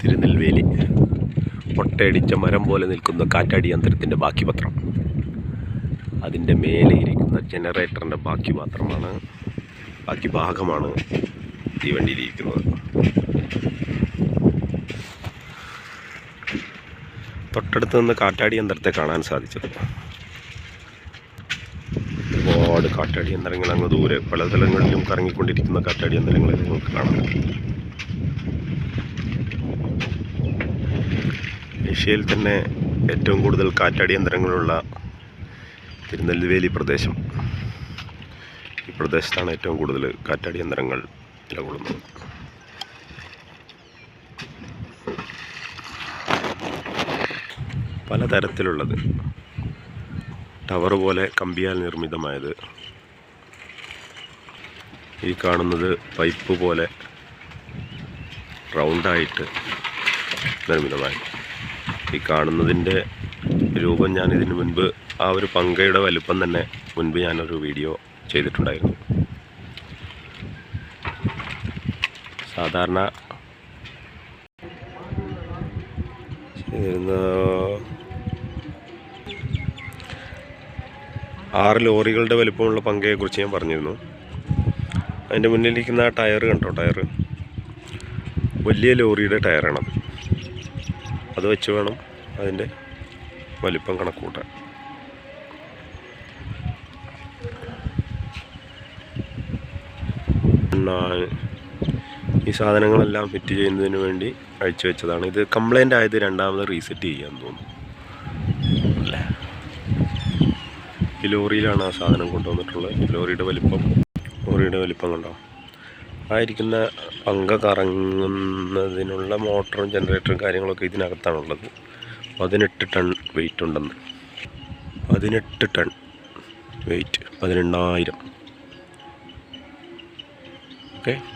തിരുനെൽവേലി. ഒട്ടയടിച്ച മരം പോലെ നിൽക്കുന്ന കാറ്റാടി യന്ത്രത്തിന്റെ ബാക്കി പത്രം അതിന്റെ മേലെ ഇരിക്കുന്ന ജനറേറ്ററിന്റെ ബാക്കി പാത്രമാണ് ബാക്കി ഭാഗമാണ് ഈ വണ്ടിയിലിരിക്കുന്നത്. തൊട്ടടുത്ത് നിന്ന് കാറ്റാടി യന്ത്രത്തെ കാണാൻ സാധിച്ചത്. ഒരുപാട് കാറ്റാടി യന്ത്രങ്ങൾ അങ്ങ് ദൂരെ പല സ്ഥലങ്ങളിലും കറങ്ങിക്കൊണ്ടിരിക്കുന്ന കാറ്റാടി യന്ത്രങ്ങളെ നിങ്ങൾക്ക് കാണാം. ഏഷ്യയിൽ തന്നെ ഏറ്റവും കൂടുതൽ കാറ്റാടി യന്ത്രങ്ങളുള്ള തിരുനെൽവേലി പ്രദേശം. ഈ പ്രദേശത്താണ് ഏറ്റവും കൂടുതൽ കാറ്റാടി യന്ത്രങ്ങൾ നിലകൊള്ളുന്നത്. പലതരത്തിലുള്ളത്. ടവർ പോലെ കമ്പിയാൽ നിർമ്മിതമായത്. ഈ കാണുന്നത് പൈപ്പ് പോലെ റൗണ്ടായിട്ട് നിർമ്മിതമായി ഈ കാണുന്നതിന്റെ രൂപം ഞാൻ ഇതിനു മുൻപ് ആ ഒരു പങ്കയുടെ വലുപ്പം തന്നെ മുൻപ് ഞാനൊരു വീഡിയോ ചെയ്തിട്ടുണ്ടായിരുന്നു. സാധാരണ ചെയ്തിരുന്ന ആറ് ലോറികളുടെ വലിപ്പമുള്ള പങ്കയെക്കുറിച്ച് ഞാൻ പറഞ്ഞിരുന്നു. അതിന്റെ മുന്നിലിരിക്കുന്ന ആ ടയർ കണ്ടോ? ടയർ. വലിയ ലോറിയുടെ ടയറാണ്. അത് വെച്ച് വേണം അതിന്റെ വലിപ്പം കണക്ക് കൂട്ടാൻ ഈ സാധനങ്ങളെല്ലാം ഫിറ്റ് ചെയ്യുന്നതിന് വേണ്ടി അഴിച്ചു വെച്ചതാണ്. ഇത് കംപ്ലൈന്റ് ആയത് രണ്ടാമത് റീസെറ്റ് ചെയ്യാൻ തോന്നുന്നു. ഈ ലോറിയിലാണ് ആ സാധനം കൊണ്ടുവന്നിട്ടുള്ളത്. ലോറിയുടെ വലിപ്പം ലോറിയുടെ വലിപ്പം കണ്ടോ? ആയിരിക്കുന്ന പങ്ക കറങ്ങുന്നതിനുള്ള മോട്ടറും ജനറേറ്ററും കാര്യങ്ങളൊക്കെ ഇതിനകത്താണുള്ളത്. പതിനെട്ട് ടൺ വെയിറ്റ് ഉണ്ടെന്ന്. പതിനെട്ട് ടൺ വെയിറ്റ് പതിനെണ്ണായിരം. ഓക്കെ